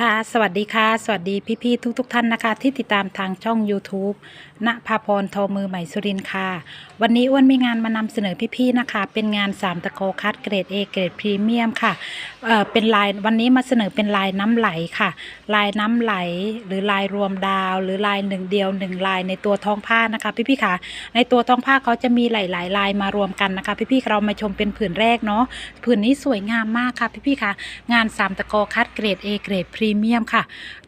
ค่ะสวัสดีค่ะ สวัสดีพี่ๆทุกๆทท่านนะคะ ที่ติดตามทางช่อง YouTube ณภาพรทอมือใหม่สุรินทร์ค่ะ วันนี้อ้วนมีงานมานำเสนอพี่ๆนะคะ เป็นงาน3ตะโกคัดเกรด A เกรดพรีเมียมค่ะเอ่อเป็นลายวันนี้มาเสนอเป็นลายน้ำไหลค่ะ ลายน้ำไหลหรือลายรวมดาว หรือลายหนึ่งเดียวหนึ่งลายในตัวท้องผ้านะคะ พี่ๆค่ะ ในตัวท้องผ้าเขาจะมีหลายๆลายมารวมกันนะคะ พี่ๆเรามาชมเป็นผืนแรกเนาะผืนนี้สวยงามมากค่ะ พี่ๆค่ะ งาน3ตะโกคัดเกรด A เกรดพรีรีเมียมค่ะ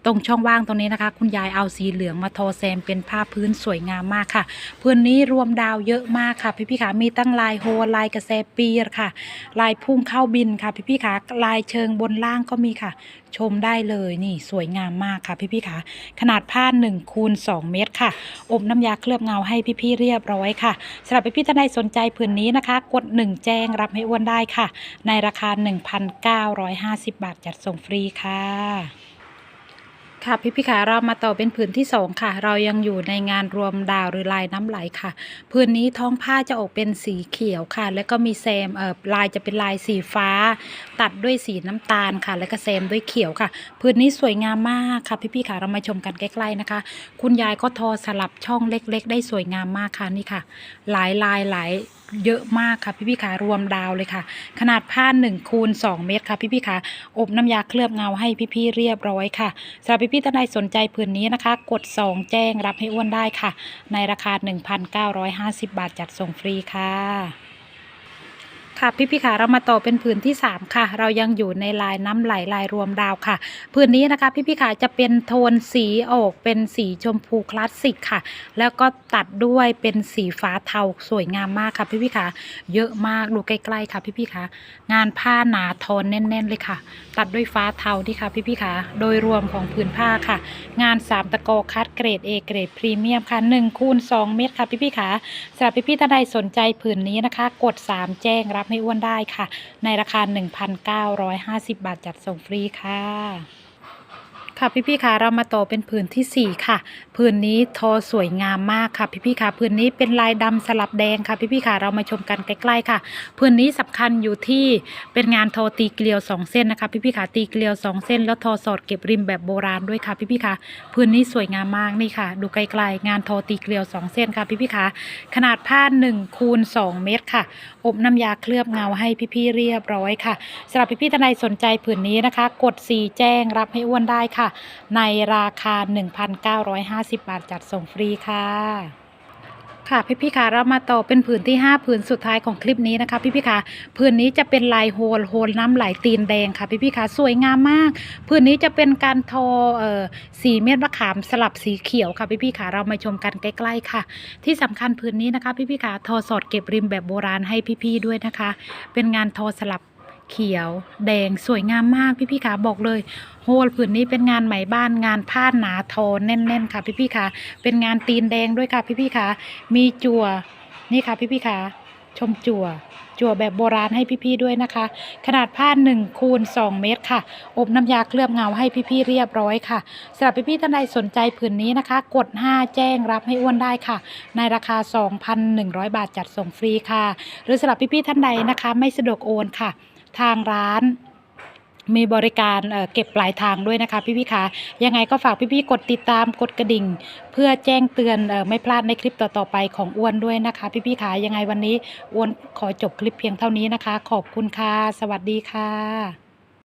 ตรงช่องว่างตรงนี้นะคะ คุณยายเอาสีเหลืองมาทอแซมเป็นผ้าพื้นสวยงามมากค่ะพื้นนี้รวมดาวเยอะมากค่ะ พี่พี่ๆค่ะมีตั้งลายโฮลายกระแสปีรค่ะ ลายพุ่งเข้าบินค่ะ พี่พี่ๆค่ะลายเชิงบนล่างก็มีค่ะ ชมได้เลยนี่สวยงามมากค่ะ พี่พี่ๆค่ะขนาดผ้า1คูณ2เมตรค่ะ อบน้ำยาเคลือบเงาให้พี่ๆเรียบร้อยค่ะสำหรับพี่ๆท่านใดสนใจผืนนี้นะคะ กด 1 แจ้งรับให้อ้วนได้ค่ะ ในราคา 1,950 บาทจัดส่งฟรีค่ะ ค่ะพี่พี่ขาเรามาต่อเป็นผืนที่สองค่ะ เรายังอยู่ในงานรวมดาวหรือลายน้ำไหลค่ะผืนนี้ท้องผ้าจะออกเป็นสีเขียวค่ะ แล้วก็มีแซมเอ่อลายจะเป็นลายสีฟ้า ตัดด้วยสีน้ำตาลค่ะ แล้วก็แซมด้วยเขียวค่ะผืนนี้สวยงามมากค่ะ พี่พี่ขาเรามาชมกันใกล้ๆนะคะ คุณยายก็ทอสลับช่องเล็ก ๆ ได้สวยงามมากค่ะนี่ค่ะ หลายลายหลาย เยอะมากค่ะพี่พี่ขารวมดาวเลยค่ะ ขนาดผ้า1คูณ2เมตรค่ะพี่พี่ขาอบน้ำยาเคลือบเงาให้พี่พี่เรียบร้อยค่ะสำหรับพี่พี่ท่านใดสนใจผืนนี้นะคะ กด 2 แจ้งรับให้อ้วนได้ค่ะ ในราคา 1,950 บาทจัดส่งฟรีค่ะ ค่ะพี่พี่ๆค่ะเรามาต่อเป็นผืนที่ 3 ค่ะ เรายังอยู่ในลายน้ำไหลลายรวมดาวค่ะ ผืนนี้นะคะพี่พี่ๆค่ะจะเป็นโทนสีออกเป็นสีชมพูคลาสสิกค่ะ แล้วก็ตัดด้วยเป็นสีฟ้าเทาสวยงามมากค่ะพี่พี่ๆค่ะเยอะมากดูใกล้ๆค่ะพี่พี่ๆค่ะงานผ้าหนาทอนแน่น ๆ เลยค่ะ ตัดด้วยฟ้าเทาที่ค่ะพี่พี่ๆค่ะโดยรวมของผืนผ้าค่ะ งาน3ตะโกคัดเกรด A เกรดพรีเมียมค่ะ1คูณ2เมตรค่ะพี่พี่ๆค่ะสำหรับพี่พี่ท่านใดสนใจผืนนี้นะคะ กด 3 แจ้งรับให้อ้วนได้ค่ะ ในราคา 1,950 บาทจัดส่งฟรีค่ะ ค่ะพี่พี่ๆค่ะเรามาต่อเป็นผืนที่ 4 ค่ะ ผืนนี้ทอสวยงามมากค่ะพี่พี่ๆค่ะผืนนี้เป็นลายดำสลับแดงค่ะพี่พี่ๆค่ะเรามาชมกันใกล้ๆค่ะผืนนี้สำคัญอยู่ที่เป็นงานทอตีเกลียว 2 เส้นนะคะพี่พี่ๆค่ะตีเกลียว 2 เส้น แล้วทอสอดเก็บริมแบบโบราณด้วยค่ะพี่พี่ๆค่ะผืนนี้สวยงามมากนี่ค่ะ ดูไกลๆงานทอตีเกลียว 2 เส้นค่ะพี่พี่ๆค่ะขนาดผ้า1คูณ2เมตรค่ะ อบน้ำยาเคลือบเงาให้พี่ๆเรียบร้อยค่ะสำหรับพี่ๆท่านใดสนใจผืนนี้นะคะ กด4แจ้งรับให้อ้วนได้ค่ะในราคา 1,950 บาทจัดส่งฟรีค่ะค่ะพี่พี่ๆค่ะเรามาต่อเป็นผืนที่ 5 ผืนสุดท้ายของคลิปนี้นะคะพี่พี่ๆค่ะผืนนี้จะเป็นลายโฮลโฮลน้ำไหลตีนแดงค่ะพี่พี่ๆค่ะสวยงามมาก ผืนนี้จะเป็นการทอเอ่อสีเม็ดมะขามสลับสีเขียวค่ะพี่พี่ๆค่ะเรามาชมกันใกล้ๆค่ะ ที่สำคัญผืนนี้นะคะพี่พี่ๆค่ะทอสอดเก็บริมแบบโบราณให้พี่ๆด้วยนะคะ เป็นงานทอสลับ เขียว แดงสวยงามมากพี่พี่ๆค่ะบอกเลยโฮลผืนนี้เป็นงานไหมบ้านงานผ้าหนาทอแน่นๆค่ะพี่พี่ๆค่ะเป็นงานตีนแดงด้วยค่ะพี่พี่ๆค่ะมีจั่วนี่ค่ะพี่พี่ๆค่ะชมจั่วจั่วแบบโบราณให้พี่ๆด้วยนะคะ ขนาดผ้า1คูณ2เมตรค่ะ อบน้ำยาเคลือบเงาให้พี่ๆเรียบร้อยค่ะสำหรับพี่ๆท่านใดสนใจผืนนี้นะคะ กด 5 แจ้งรับให้อ้วนได้ค่ะ ในราคา 2,100 บาทจัดส่งฟรีค่ะ หรือสำหรับพี่ๆท่านใดนะคะ ไม่สะดวกโอนค่ะ ทางร้านมีบริการเเก็บปลายทางด้วยนะคะพี่พี่คะยังไงก็ฝากพี่พี่กดติดตามกดกระดิ่ง เพื่อแจ้งเตือนอไม่พลาดในคลิปต่อๆไปของอ้วนด้วยนะคะ พี่พี่คะยังไงวันนี้อ้วนขอจบคลิปเพียงเท่านี้นะคะ ขอบคุณค่ะ สวัสดีค่ะ